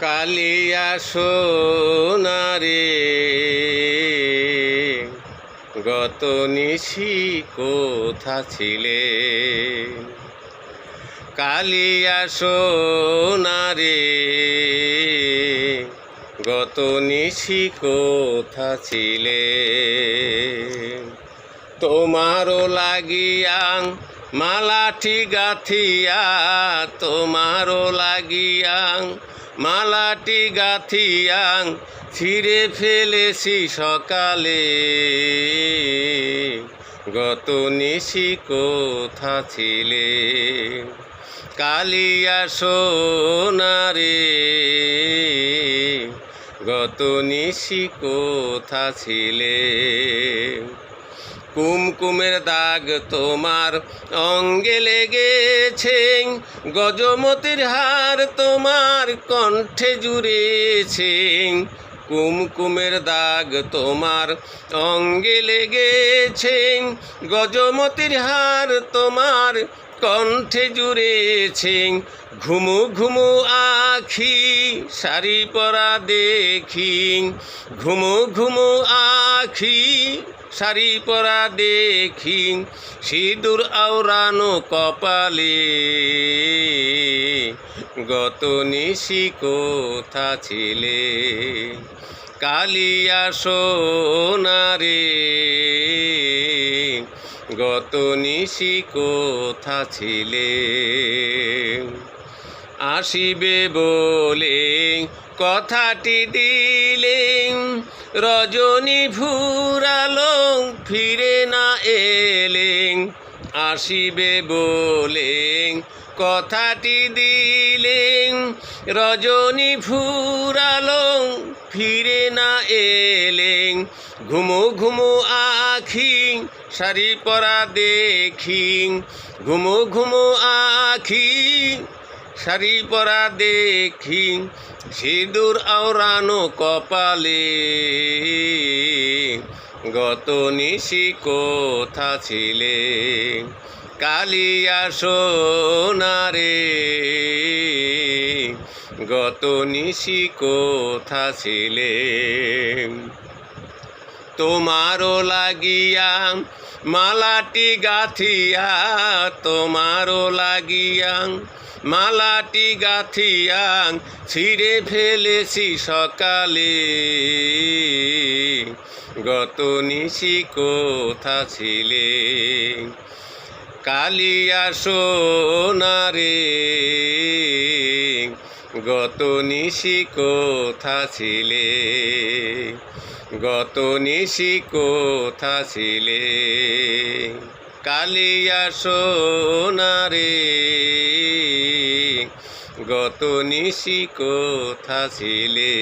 কালিয়া সোনারে গত নিশি কোথা ছিলে? কালিয়া সোনারে গত নিশি কোথা ছিলে? তোমারও লাগিয়াং মালাঠি গাথিয়া, তোমারও লাগিয়াং মালাটি গাথিয়াং ছিঁড়ে ফেলেছি সকালে। গত নিশি কোথা ছিলে? কালিয়া সোনারে, গত নিশি কোথা ছিলে? কুমকুমের দাগ তোমার অঙ্গে লেগেছে গজমতির হার তোমার কণ্ঠে জুড়েছে। কুমকুমের দাগ তোমার অঙ্গে লেগেছে, গজমতির হার তোমার কণ্ঠে জুড়েছে। ঘুমু ঘুমু আখি, শাড়ি পরা দেখি। ঘুমু ঘুমু আখি, শাড়ি পরা দেখি। সিঁদুর আওরানো কপালে গত নিশি কোথা ছিলে? কালিয়া সোনারে। গত নিশি কোথা ছিলে? আসিবে বলে কথাটি দিলেন রজনী ভুরালো ফিরে না এলেন আসিবে বলে কথাটি দিলেন, রজনী ভুরালো ফিরে না এলেন। ঘুমু ঘুমু আখি, শাড়ি পরা দেখি। ঘুমু ঘুমু আখি, শাড়ি পরা দেখি। সিঁদুর আওরানো কপালে, গত নিশি কোথা ছিলে? কালিয়া সোনারে, গত নিশি কোথা ছিলে? তোমারও লাগিয়া মালাটি গাথিয়া, তোমারও লাগিয়া মালাটি গাথিয়া ছিঁড়ে ফেলেছি সকালে। গত নিশি কোথা ছিলে? কালিয়া সোনারে গত নিশি কোথা ছিলে? গত নিশি কোথা ছিলে? কালিয়া সোনারে গত নিশি কোথা ছিলে?